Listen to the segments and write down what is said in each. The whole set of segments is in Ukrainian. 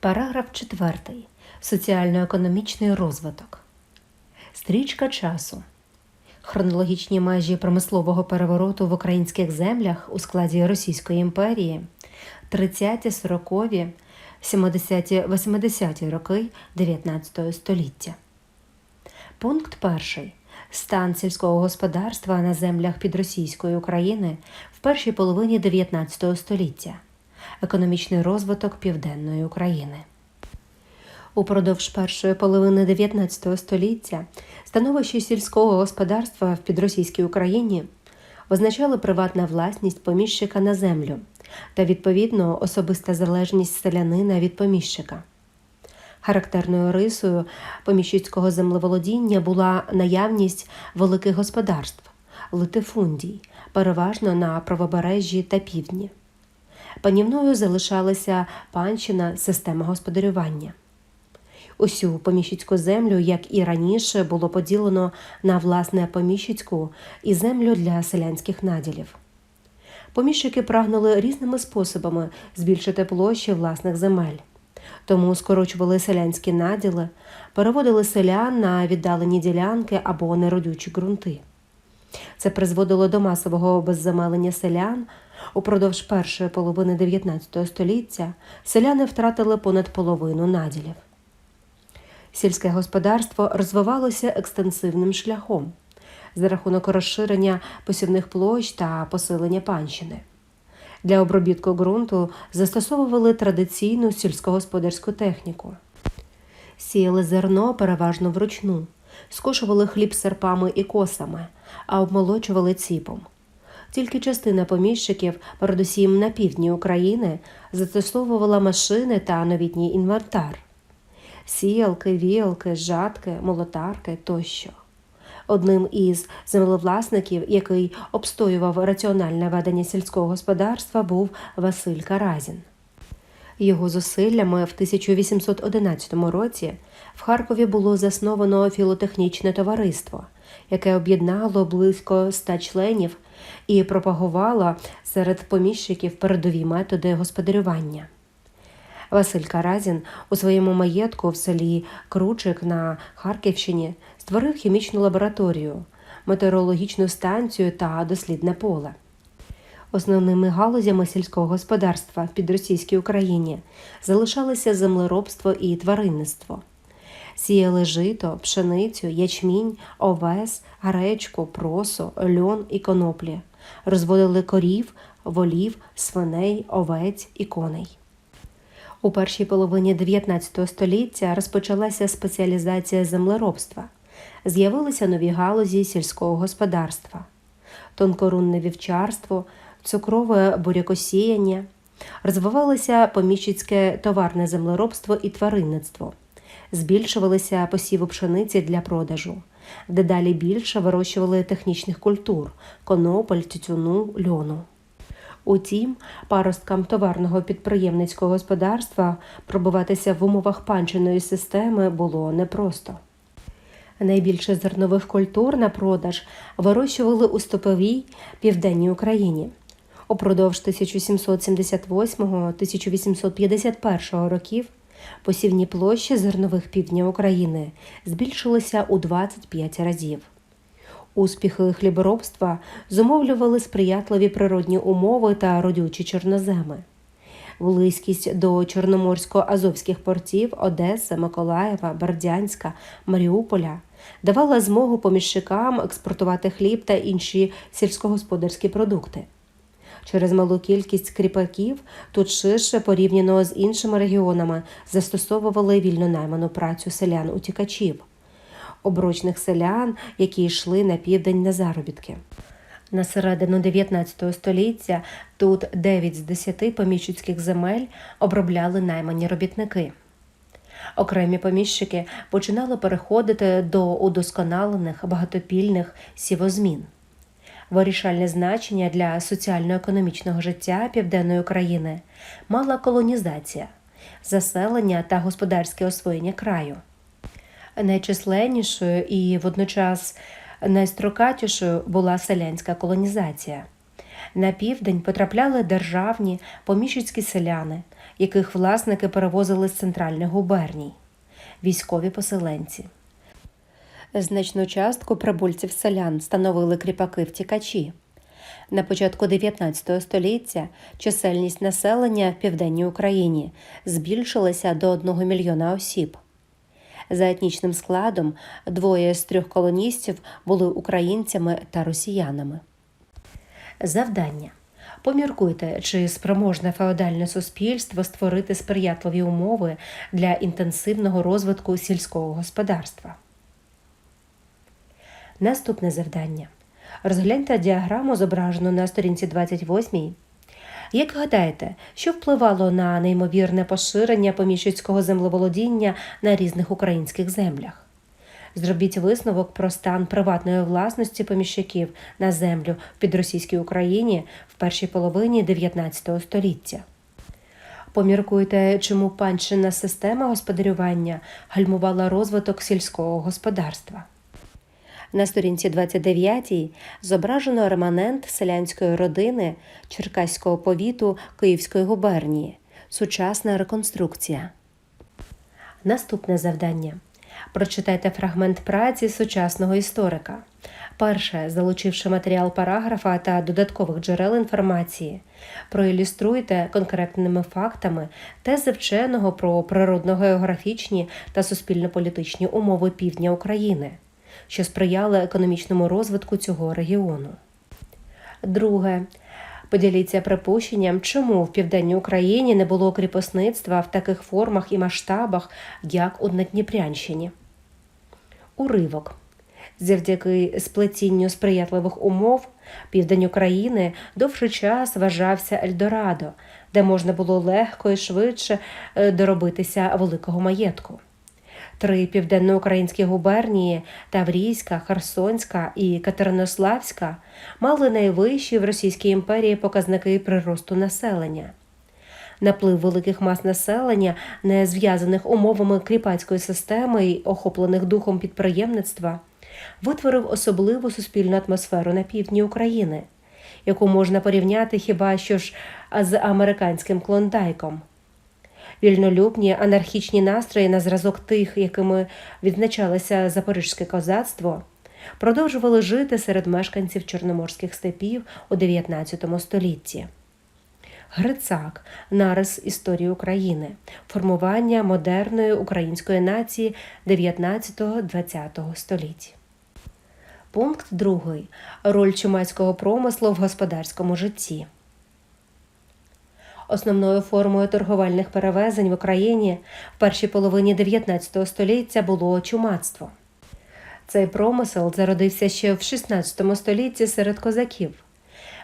Параграф 4. Соціально-економічний розвиток. Стрічка часу. Хронологічні межі промислового перевороту в українських землях у складі Російської імперії 30-ті, 40-ві, 70-ті, 80-ті роки 19 століття. Пункт перший. Стан сільського господарства на землях підросійської України в першій половині 19 століття. Економічний розвиток Південної України. Упродовж першої половини 19 століття становище сільського господарства в підросійській Україні означало приватна власність поміщика на землю та відповідно особиста залежність селянина від поміщика. Характерною рисою поміщицького землеволодіння була наявність великих господарств, литифундій, переважно на правобережжі та півдні. Панівною залишалася панщина система господарювання. Усю поміщицьку землю, як і раніше, було поділено на власне поміщицьку і землю для селянських наділів. Поміщики прагнули різними способами збільшити площі власних земель, тому скорочували селянські наділи, переводили селян на віддалені ділянки або неродючі ґрунти. Це призводило до масового обезземелення селян. Упродовж першої половини 19 століття селяни втратили понад половину наділів. Сільське господарство розвивалося екстенсивним шляхом за рахунок розширення посівних площ та посилення панщини. Для обробітку ґрунту застосовували традиційну сільськогосподарську техніку. Сіяли зерно переважно вручну, скошували хліб серпами і косами, а обмолочували ціпом. Тільки частина поміщиків, передусім на півдні України, застосовувала машини та новітній інвентар сіялки, віялки, жатки, молотарки тощо. Одним із землевласників, який обстоював раціональне ведення сільського господарства, був Василь Каразін. Його зусиллями в 1811 році в Харкові було засновано філотехнічне товариство, яке об'єднало близько ста членів і пропагувало серед поміщиків передові методи господарювання. Василь Каразін у своєму маєтку в селі Кручик на Харківщині створив хімічну лабораторію, метеорологічну станцію та дослідне поле. Основними галузями сільського господарства в підросійській Україні залишалися землеробство і тваринництво. Сіяли жито, пшеницю, ячмінь, овес, гречку, просо, льон і коноплі, розводили корів, волів, свиней, овець і коней. У першій половині 19 століття розпочалася спеціалізація землеробства. З'явилися нові галузі сільського господарства, тонкорунне вівчарство, цукрове бурякосіяння, розвивалося поміщицьке товарне землеробство і тваринництво, збільшувалися посіви пшениці для продажу, дедалі більше вирощували технічних культур конопель, тютюну, льону. Утім, паросткам товарного підприємницького господарства пробуватися в умовах панчиної системи було непросто. Найбільше зернових культур на продаж вирощували у стоповій південній Україні. Упродовж 1778-1851 років посівні площі зернових півдня України збільшилися у 25 разів. Успіхи хліборобства зумовлювали сприятливі природні умови та родючі чорноземи. Близькість до чорноморсько-азовських портів Одеси, Миколаєва, Бердянська, Маріуполя давала змогу поміщикам експортувати хліб та інші сільськогосподарські продукти. Через малу кількість кріпаків тут ширше порівняно з іншими регіонами застосовували вільно найману працю селян-утікачів обручних селян, які йшли на південь на заробітки. На середину 19 століття тут 9 з 10 поміщицьких земель обробляли наймані робітники. Окремі поміщики починали переходити до удосконалених багатопільних сівозмін. Вирішальне значення для соціально-економічного життя південної України мала колонізація, заселення та господарське освоєння краю найчисленнішою і водночас найстрокатішою була селянська колонізація. На південь потрапляли державні поміщицькі селяни, яких власники перевозили з центральних губерній, військові поселенці. Значну частку прибульців селян становили кріпаки втікачі. На початку 19 століття чисельність населення в південній Україні збільшилася до 1 мільйона осіб. За етнічним складом двоє з трьох колоністів були українцями та росіянами. Завдання. Поміркуйте, чи спроможне феодальне суспільство створити сприятливі умови для інтенсивного розвитку сільського господарства. Наступне завдання. Розгляньте діаграму, зображену на сторінці 28. Як гадаєте, що впливало на неймовірне поширення поміщицького землеволодіння на різних українських землях? Зробіть висновок про стан приватної власності поміщиків на землю в підросійській Україні в першій половині 19 століття. Поміркуйте, чому панщина система господарювання гальмувала розвиток сільського господарства. На сторінці 29 зображено реманент селянської родини Черкаського повіту Київської губернії. Сучасна реконструкція. Наступне завдання. Прочитайте фрагмент праці сучасного історика. Перше, залучивши матеріал параграфа та додаткових джерел інформації, проілюструйте конкретними фактами тези вченого про природно-географічні та суспільно-політичні умови півдня України, що сприяли економічному розвитку цього регіону. Друге. Поділіться припущенням, чому в південній Україні не було кріпосництва в таких формах і масштабах, як у Надніпрянщині. Уривок. Завдяки сплетінню сприятливих умов південь України довший час вважався Ельдорадо, де можна було легко і швидше е, доробитися великого маєтку. Три південноукраїнські губернії Таврійська, Херсонська і Катеринославська мали найвищі в Російській імперії показники приросту населення. Наплив великих мас населення, не зв'язаних умовами кріпацької системи і охоплених духом підприємництва, витворив особливу суспільну атмосферу на півдні України, яку можна порівняти хіба що ж з американським клондайком. Вільнолюбні анархічні настрої на зразок тих, якими відзначалося запорізьке козацтво, продовжували жити серед мешканців чорноморських степів у 19 столітті. Грицак нарис історії України, формування модерної української нації 19-20 століть. Пункт 2. Роль чумацького промислу в господарському житті. Основною формою торговельних перевезень в Україні в першій половині 19 століття було чумацтво. Цей промисел зародився ще в 16 столітті серед козаків.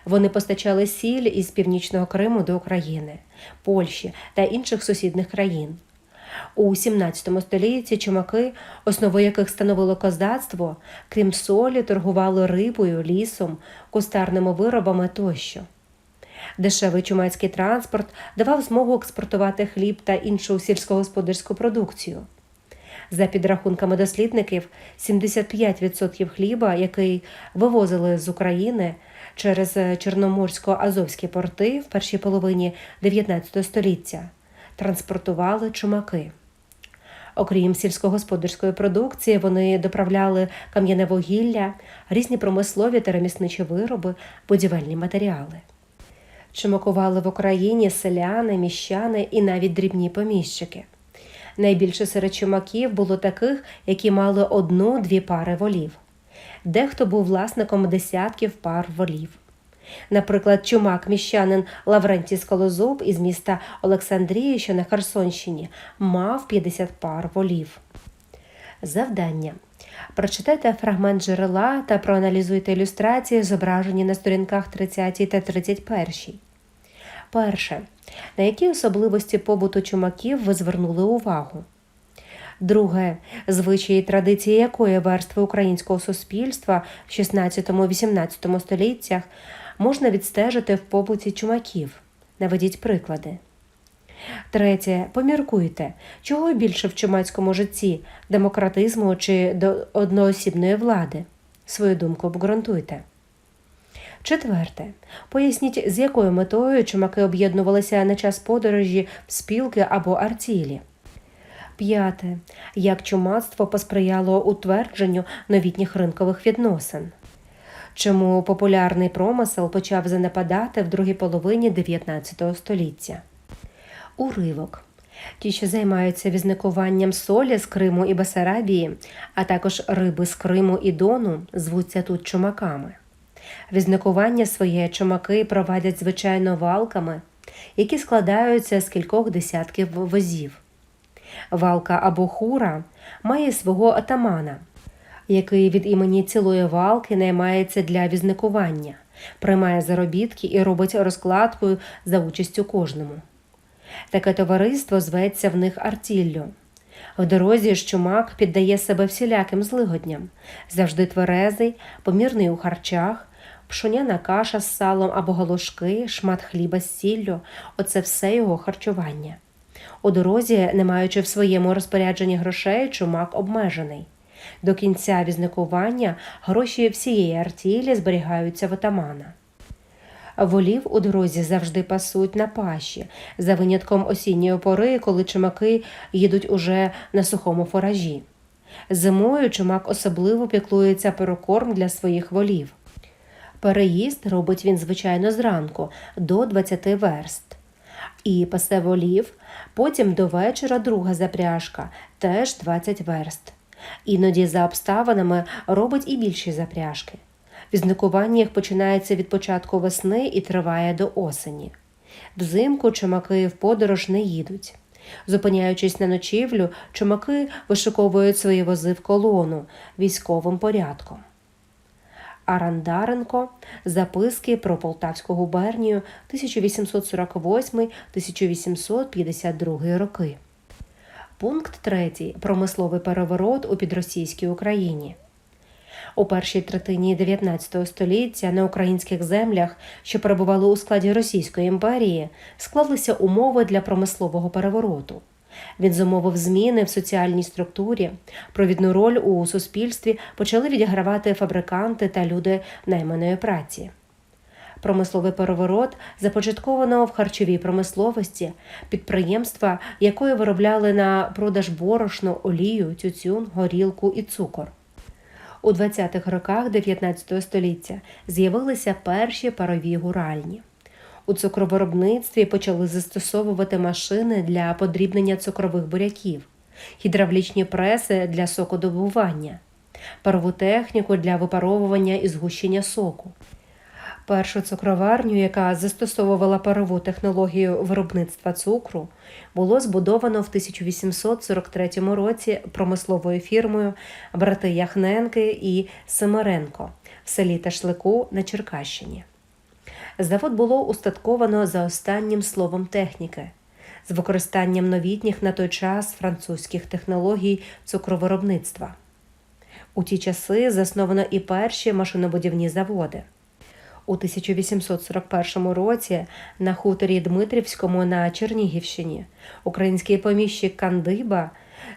Вони постачали сіль із північного Криму до України, Польщі та інших сусідних країн. У 17 столітті чумаки, основою яких становило козацтво, крім солі, торгували рибою, лісом, кустарними виробами тощо. Дешевий чумацький транспорт давав змогу експортувати хліб та іншу сільськогосподарську продукцію. За підрахунками дослідників, 75% хліба, який вивозили з України через Чорноморсько-Азовські порти в першій половині 19 століття, транспортували чумаки. Окрім сільськогосподарської продукції, вони доправляли кам'яне вугілля, різні промислові та ремісничі вироби, будівельні матеріали. Чумакували в Україні селяни, міщани і навіть дрібні поміщики. Найбільше серед чумаків було таких, які мали одну-дві пари волів. Дехто був власником десятків пар волів. Наприклад, чумак міщанин Лаврентій Скалозуб із міста Олександрії, що на Херсонщині, мав 50 пар волів. Завдання. Прочитайте фрагмент джерела та проаналізуйте ілюстрації, зображені на сторінках 30 та 31. Перше. На які особливості побуту чумаків ви звернули увагу? Друге. Звичаї традиції якої верстви українського суспільства в 16-18 століттях можна відстежити в побуті чумаків? Наведіть приклади. Третє. Поміркуйте, чого більше в чумацькому житті демократизму чи до одноосібної влади. Свою думку обґрунтуйте. Четверте. Поясніть, з якою метою чумаки об'єднувалися на час подорожі в спілки або артілі. П'яте. Як чумацтво посприяло утвердженню новітніх ринкових відносин? Чому популярний промисел почав занепадати в другій половині 19 століття? Уривок. Ті, що займаються візникуванням солі з Криму і Басарабії, а також риби з Криму і Дону, звуться тут чумаками. Візникування своє чумаки провадять звичайно валками, які складаються з кількох десятків возів. Валка або хура має свого атамана, який від імені цілої валки наймається для візникування, приймає заробітки і робить розкладку за участю кожному. Таке товариство зветься в них артіллю. В дорозі чумак піддає себе всіляким злигодням, завжди тверезий, помірний у харчах, пшоняна каша з салом або галушки, шмат хліба з сіллю оце все його харчування. У дорозі, не маючи в своєму розпорядженні грошей, чумак обмежений. До кінця візникування гроші всієї артілі зберігаються в отамана. Волів у дорозі завжди пасуть на паші, за винятком осінньої пори, коли чумаки їдуть уже на сухому форажі. Зимою чумак особливо піклується про корм для своїх волів. Переїзд робить він, звичайно, зранку до 20 верст. І пасе волів, потім до вечора друга запряжка, теж 20 верст. Іноді за обставинами робить і більші запряжки. Візникування їх починається від початку весни і триває до осені. Взимку чумаки в подорож не їдуть. Зупиняючись на ночівлю, чумаки вишиковують свої вози в колону військовим порядком. Арандаренко Записки про Полтавську губернію 1848-1852 роки. Пункт 3. Промисловий переворот у підросійській Україні. У першій третині 19 століття на українських землях, що перебували у складі Російської імперії, склалися умови для промислового перевороту. Він зумовив зміни в соціальній структурі. Провідну роль у суспільстві почали відігравати фабриканти та люди найманої праці. Промисловий переворот започатковано в харчовій промисловості, підприємства, якої виробляли на продаж борошно, олію, тютюн, горілку і цукор. У 20-х роках 19 століття з'явилися перші парові гуральні. У цукровиробництві почали застосовувати машини для подрібнення цукрових буряків, гідравлічні преси для сокодобування, парову техніку для випаровування і згущення соку. Першу цукроварню, яка застосовувала парову технологію виробництва цукру, було збудовано в 1843 році промисловою фірмою брати Яхненки і Семеренко в селі Ташлику на Черкащині. Завод було устатковано за останнім словом техніки з використанням новітніх на той час французьких технологій цукровиробництва. У ті часи засновано і перші машинобудівні заводи. У 1841 році на хуторі Дмитрівському на Чернігівщині український поміщик Кандиба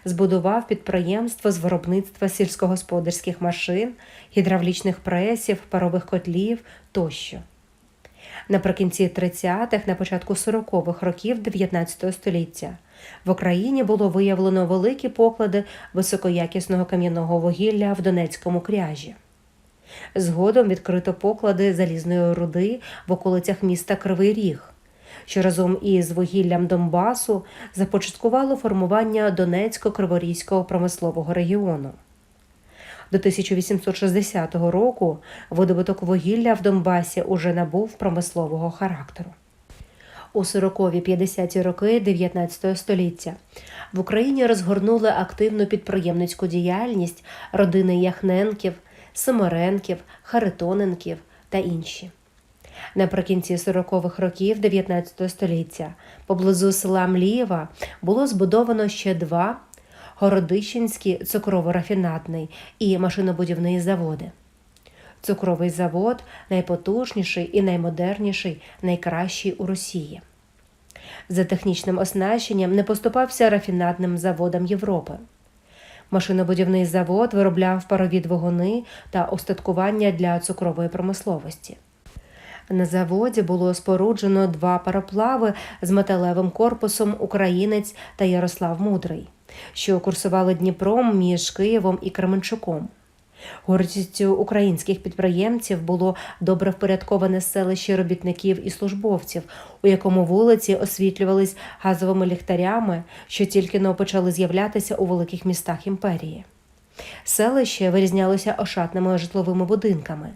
збудував підприємство з виробництва сільськогосподарських машин, гідравлічних пресів, парових котлів тощо. Наприкінці 30-х, на початку 40-х років 19 століття в Україні було виявлено великі поклади високоякісного кам'яного вугілля в Донецькому кряжі. Згодом відкрито поклади залізної руди в околицях міста Кривий Ріг, що разом із вугіллям Донбасу започаткувало формування Донецько-Криворізького промислового регіону. До 1860 року видобуток вугілля в Донбасі уже набув промислового характеру. У 40-50-ті роки 19 століття в Україні розгорнули активну підприємницьку діяльність родини Яхненків, Семеренків, Харитоненків та інші. Наприкінці 40-х років 19 століття поблизу села Млієва було збудовано ще два Городищенський цукрово-рафінадний і машинобудівний заводи. Цукровий завод найпотужніший і наймодерніший, найкращий у Росії. За технічним оснащенням не поступався рафінадним заводам Європи. Машинобудівний завод виробляв парові двигуни та остаткування для цукрової промисловості. На заводі було споруджено два пароплави з металевим корпусом Українець та Ярослав Мудрий, що курсували Дніпром між Києвом і Кременчуком. Гордістю українських підприємців було добре впорядковане селище робітників і службовців, у якому вулиці освітлювались газовими ліхтарями, що тільки но почали з'являтися у великих містах імперії. Селище вирізнялося ошатними житловими будинками.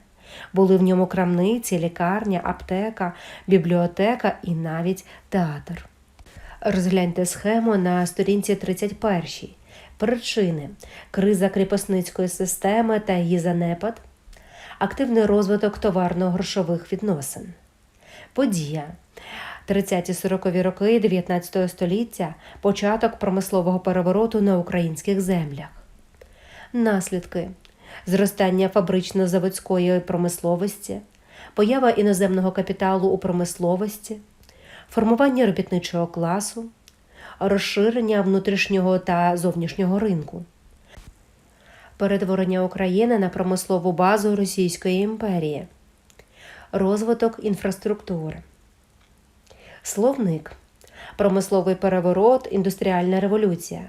Були в ньому крамниці, лікарня, аптека, бібліотека і навіть театр. Розгляньте схему на сторінці 31. Причини. Криза кріпосницької системи та її занепад, активний розвиток товарно-грошових відносин. Подія. 30-40 роки 19 століття. Початок промислового перевороту на українських землях. Наслідки. Зростання фабрично-заводської промисловості, поява іноземного капіталу у промисловості, формування робітничого класу, розширення внутрішнього та зовнішнього ринку, перетворення України на промислову базу Російської імперії, розвиток інфраструктури, словник, промисловий переворот, індустріальна революція.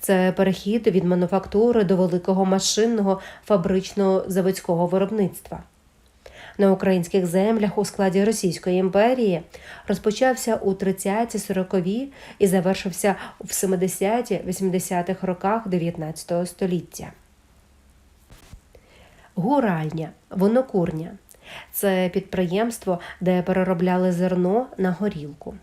Це перехід від мануфактури до великого машинного фабричного заводського виробництва. На українських землях у складі Російської імперії розпочався у 30-40-ві і завершився в 70-80-х роках 19 століття. Гуральня, вонокурня це підприємство, де переробляли зерно на горілку.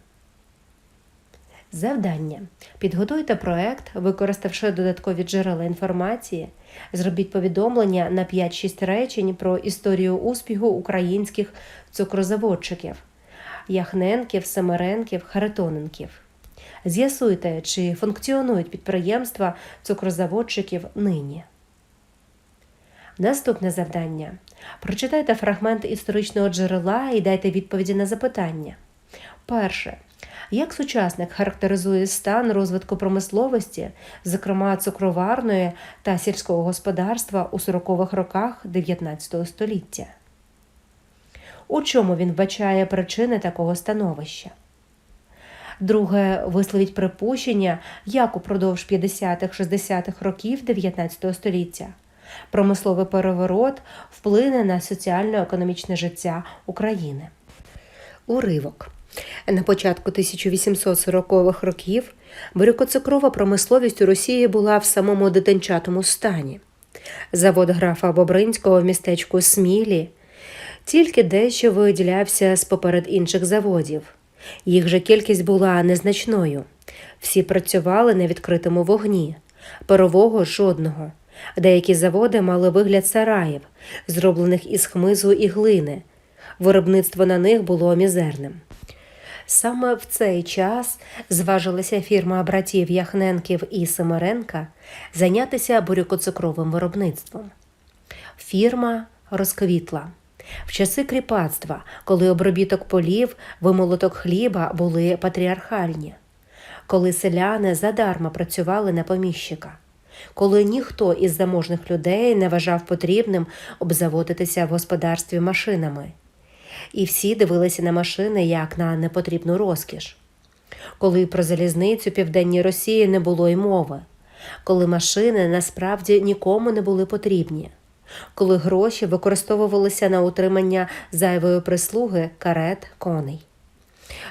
Завдання: підготуйте проект, використавши додаткові джерела інформації, зробіть повідомлення на 5-6 речень про історію успіху українських цукрозаводчиків, Яхненків, Семеренків, Харитоненків. З'ясуйте, чи функціонують підприємства цукрозаводчиків нині. Наступне завдання. Прочитайте фрагмент історичного джерела і дайте відповіді на запитання. Перше. Як сучасник характеризує стан розвитку промисловості, зокрема цукроварної та сільського господарства у 40-х роках 19 століття? У чому він вбачає причини такого становища? Друге, висловіть припущення, як упродовж 50-60-х років 19 століття промисловий переворот вплине на соціально-економічне життя України. Уривок. На початку 1840-х років бурякоцукрова промисловість у Росії була в самому дитинчатому стані. Завод графа Бобринського в містечку Смілі тільки дещо виділявся з поперед інших заводів. Їх же кількість була незначною. Всі працювали на відкритому вогні, парового жодного. Деякі заводи мали вигляд сараїв, зроблених із хмизу і глини. Виробництво на них було мізерним. Саме в цей час зважилася фірма братів Яхненків і Семеренка зайнятися бурякоцукровим виробництвом. Фірма розквітла. В часи кріпацтва, коли обробіток полів, вимолоток хліба були патріархальні, коли селяни задарма працювали на поміщика, коли ніхто із заможних людей не вважав потрібним обзаводитися в господарстві машинами і всі дивилися на машини як на непотрібну розкіш. Коли про залізницю південній Росії не було й мови, коли машини насправді нікому не були потрібні, коли гроші використовувалися на утримання зайвої прислуги карет коней.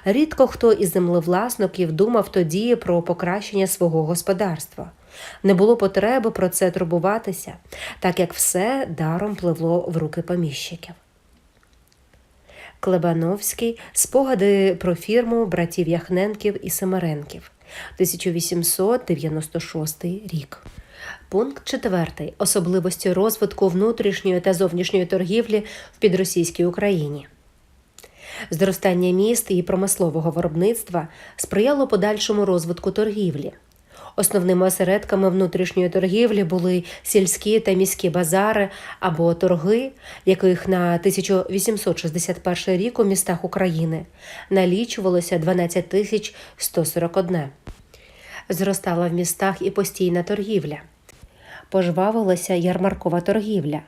Рідко хто із землевласників думав тоді про покращення свого господарства. Не було потреби про це турбуватися, так як все даром пливло в руки поміщиків. Клебановський спогади про фірму братів Яхненків і Семеренків 1896 рік. Пункт 4. Особливості розвитку внутрішньої та зовнішньої торгівлі в підросійській Україні. Зростання міст і промислового виробництва сприяло подальшому розвитку торгівлі. Основними осередками внутрішньої торгівлі були сільські та міські базари або торги, яких на 1861 рік у містах України налічувалося 12 тисяч 141. Зростала в містах і постійна торгівля. Пожвавилася ярмаркова торгівля.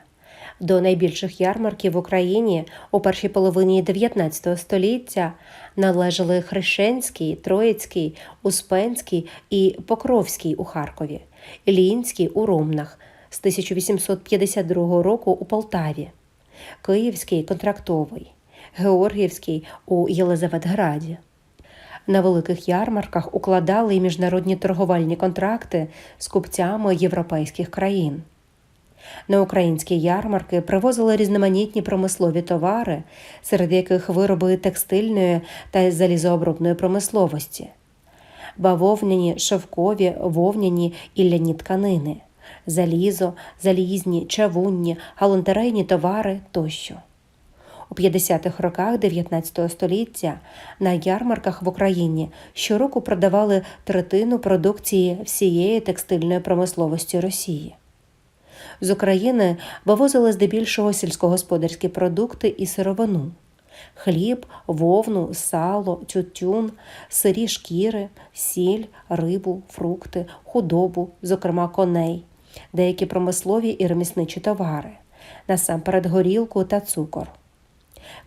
До найбільших ярмарків в Україні у першій половині 19 століття належали Хрещенський, Троїцький, Успенський і Покровський у Харкові, Лінський у Ромнах з 1852 року у Полтаві, Київський контрактовий, Георгіївський у Єлизаветграді. На великих ярмарках укладали й міжнародні торговельні контракти з купцями європейських країн. На українські ярмарки привозили різноманітні промислові товари, серед яких вироби текстильної та залізообробної промисловості, бавовняні, шовкові, вовняні і ляні тканини, залізо, залізні, чавунні, галантерейні товари тощо. У 50-х роках 19 століття на ярмарках в Україні щороку продавали третину продукції всієї текстильної промисловості Росії. З України вивозили здебільшого сільськогосподарські продукти і сировину хліб, вовну, сало, тютюн, сирі шкіри, сіль, рибу, фрукти, худобу, зокрема коней, деякі промислові і ремісничі товари, насамперед горілку та цукор.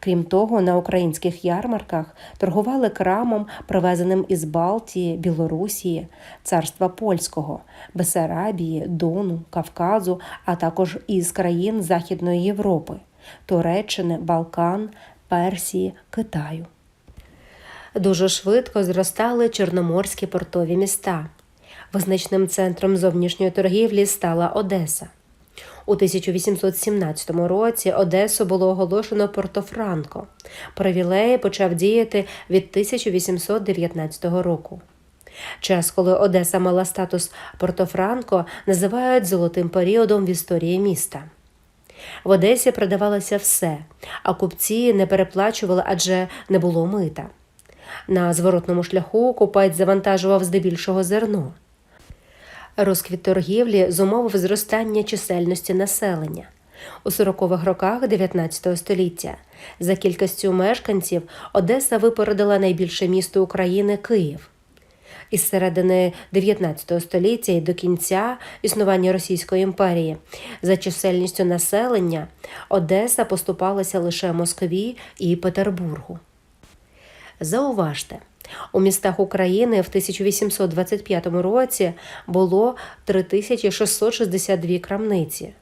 Крім того, на українських ярмарках торгували крамом, привезеним із Балтії, Білорусії, царства Польського, Бесарабії, Дону, Кавказу, а також із країн Західної Європи, Туреччини, Балкан, Персії, Китаю. Дуже швидко зростали чорноморські портові міста. Визначним центром зовнішньої торгівлі стала Одеса. У 1817 році Одесу було оголошено Портофранко. Привілей почав діяти від 1819 року. Час, коли Одеса мала статус Портофранко, називають золотим періодом в історії міста. В Одесі продавалося все, а купці не переплачували, адже не було мита. На зворотному шляху купець завантажував здебільшого зерно. Розквіт торгівлі зумовив зростання чисельності населення. У 40-х роках 19 століття за кількістю мешканців Одеса випередила найбільше місто України Київ. Із середини 19 століття і до кінця існування Російської імперії за чисельністю населення Одеса поступалася лише Москві і Петербургу. Зауважте, у містах України в 1825 році було 3662 крамниці,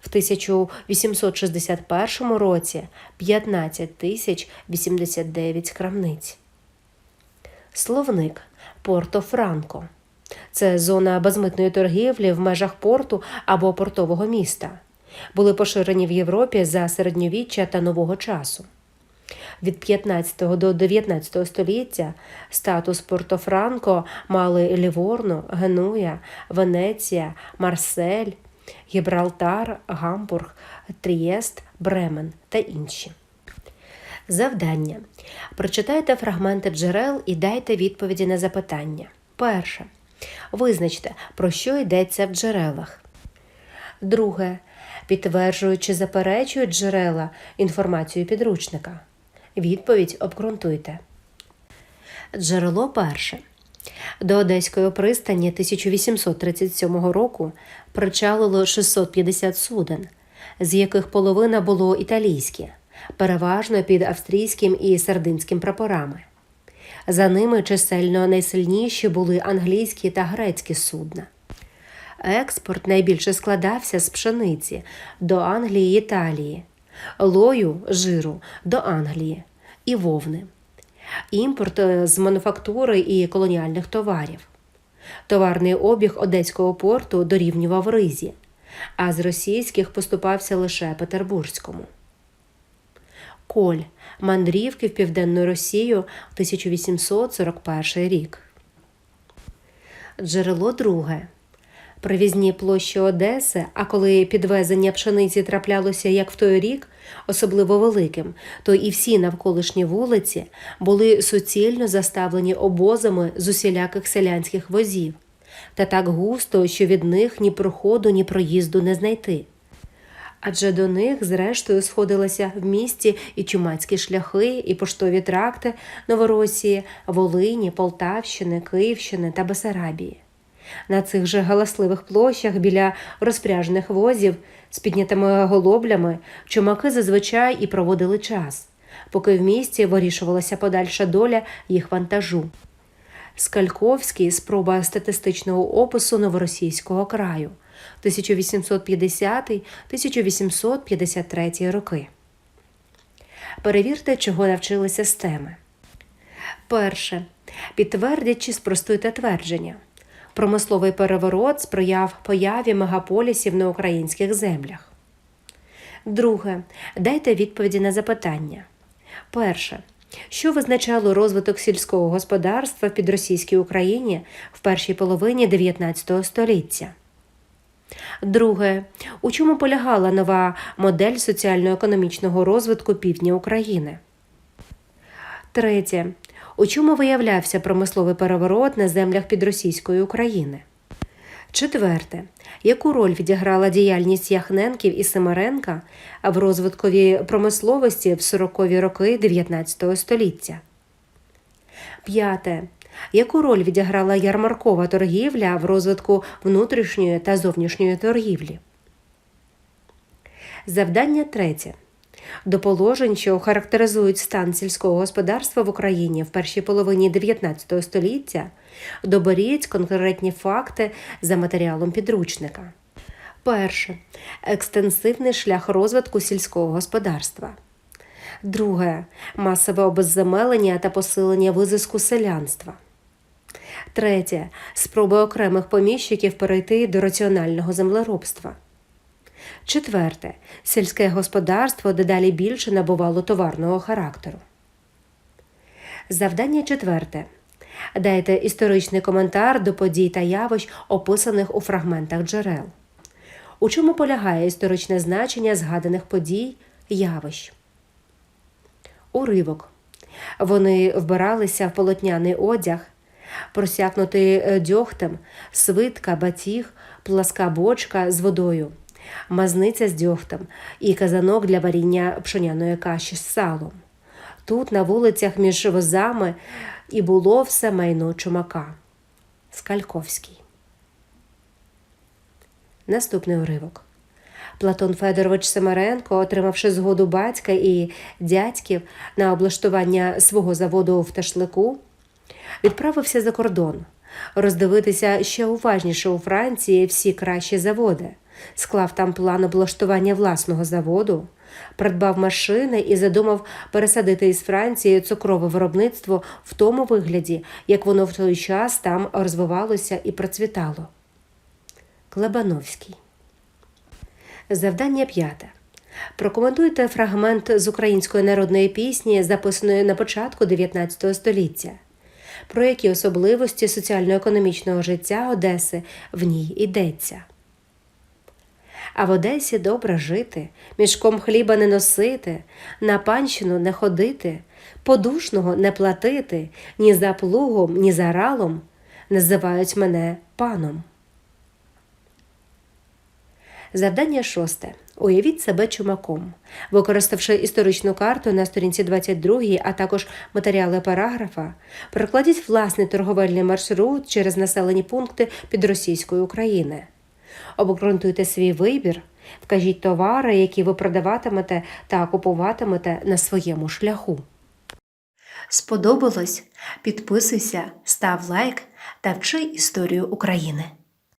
в 1861 році 15 тисяч 89 крамниць. Словник Порто Франко. Це зона безмитної торгівлі в межах порту або портового міста. Були поширені в Європі за середньовіччя та нового часу. Від 15 до 19 століття статус Порто-Франко мали Ліворно, Генуя, Венеція, Марсель, Гібралтар, Гамбург, Трієст, Бремен та інші. Завдання. Прочитайте фрагменти джерел і дайте відповіді на запитання. Перше. Визначте, про що йдеться в джерелах. Друге. Підтверджують чи заперечують джерела інформацію підручника. Відповідь обґрунтуйте. Джерело перше. До Одеської пристані 1837 року причалило 650 суден, з яких половина було італійські, переважно під австрійським і сардинським прапорами. За ними чисельно найсильніші були англійські та грецькі судна. Експорт найбільше складався з пшениці до Англії і Італії, лою жиру до Англії і вовни, імпорт е, з мануфактури і колоніальних товарів. Товарний обіг Одеського порту дорівнював ризі, а з російських поступався лише Петербурзькому. Коль мандрівки в Південну Росію 1841 рік. Джерело друге. Привізні площі Одеси, а коли підвезення пшениці траплялося як в той рік, особливо великим, то і всі навколишні вулиці були суцільно заставлені обозами з усіляких селянських возів, та так густо, що від них ні проходу, ні проїзду не знайти. Адже до них, зрештою, сходилися в місті і чумацькі шляхи, і поштові тракти Новоросії, Волині, Полтавщини, Київщини та Бесарабії. На цих же галасливих площах біля розпряжених возів з піднятими голоблями чумаки зазвичай і проводили час, поки в місті вирішувалася подальша доля їх вантажу. Скальковський спроба статистичного опису новоросійського краю 1850-1853 роки. Перевірте, чого навчилися з теми. Перше. Підтвердять чи спростуйте твердження. Промисловий переворот сприяв появі мегаполісів на українських землях. Друге. Дайте відповіді на запитання. Перше. Що визначало розвиток сільського господарства в підросійській Україні в першій половині 19 століття? Друге. У чому полягала нова модель соціально-економічного розвитку півдня України? Третє. У чому виявлявся промисловий переворот на землях підросійської України? Четверте. Яку роль відіграла діяльність Яхненків і Семеренка в розвитковій промисловості в 40-ві роки 19 століття? П'яте. Яку роль відіграла ярмаркова торгівля в розвитку внутрішньої та зовнішньої торгівлі? Завдання третє. До положень, що характеризують стан сільського господарства в Україні в першій половині 19 століття, доберіть конкретні факти за матеріалом підручника. Перше. Екстенсивний шлях розвитку сільського господарства. Друге. Масове обезземелення та посилення визиску селянства. Третє. Спроби окремих поміщиків перейти до раціонального землеробства. Четверте. Сільське господарство дедалі більше набувало товарного характеру. Завдання четверте. Дайте історичний коментар до подій та явищ, описаних у фрагментах джерел. У чому полягає історичне значення згаданих подій, явищ? Уривок. Вони вбиралися в полотняний одяг, просякнутий е, дьогтем, свитка, батіг, пласка бочка з водою, мазниця з дьогтем і казанок для варіння пшоняної каші з салом. Тут, на вулицях між возами, і було все майно чумака. Скальковський. Наступний уривок. Платон Федорович Семеренко, отримавши згоду батька і дядьків на облаштування свого заводу в Ташлику, відправився за кордон роздивитися ще уважніше у Франції всі кращі заводи, склав там план облаштування власного заводу, придбав машини і задумав пересадити із Франції цукрове виробництво в тому вигляді, як воно в той час там розвивалося і процвітало. Клебановський. Завдання п'яте. Прокоментуйте фрагмент з української народної пісні, записаної на початку 19 століття. Про які особливості соціально-економічного життя Одеси в ній йдеться. А в Одесі добре жити, мішком хліба не носити, на панщину не ходити, подушного не платити, ні за плугом, ні за ралом називають мене паном. Завдання шосте. Уявіть себе чумаком. Використавши історичну карту на сторінці 22, а також матеріали параграфа, прокладіть власний торговельний маршрут через населені пункти під Російською України. Обґрунтуйте свій вибір, вкажіть товари, які ви продаватимете та купуватимете на своєму шляху. Сподобалось? Підписуйся, став лайк та вчи історію України.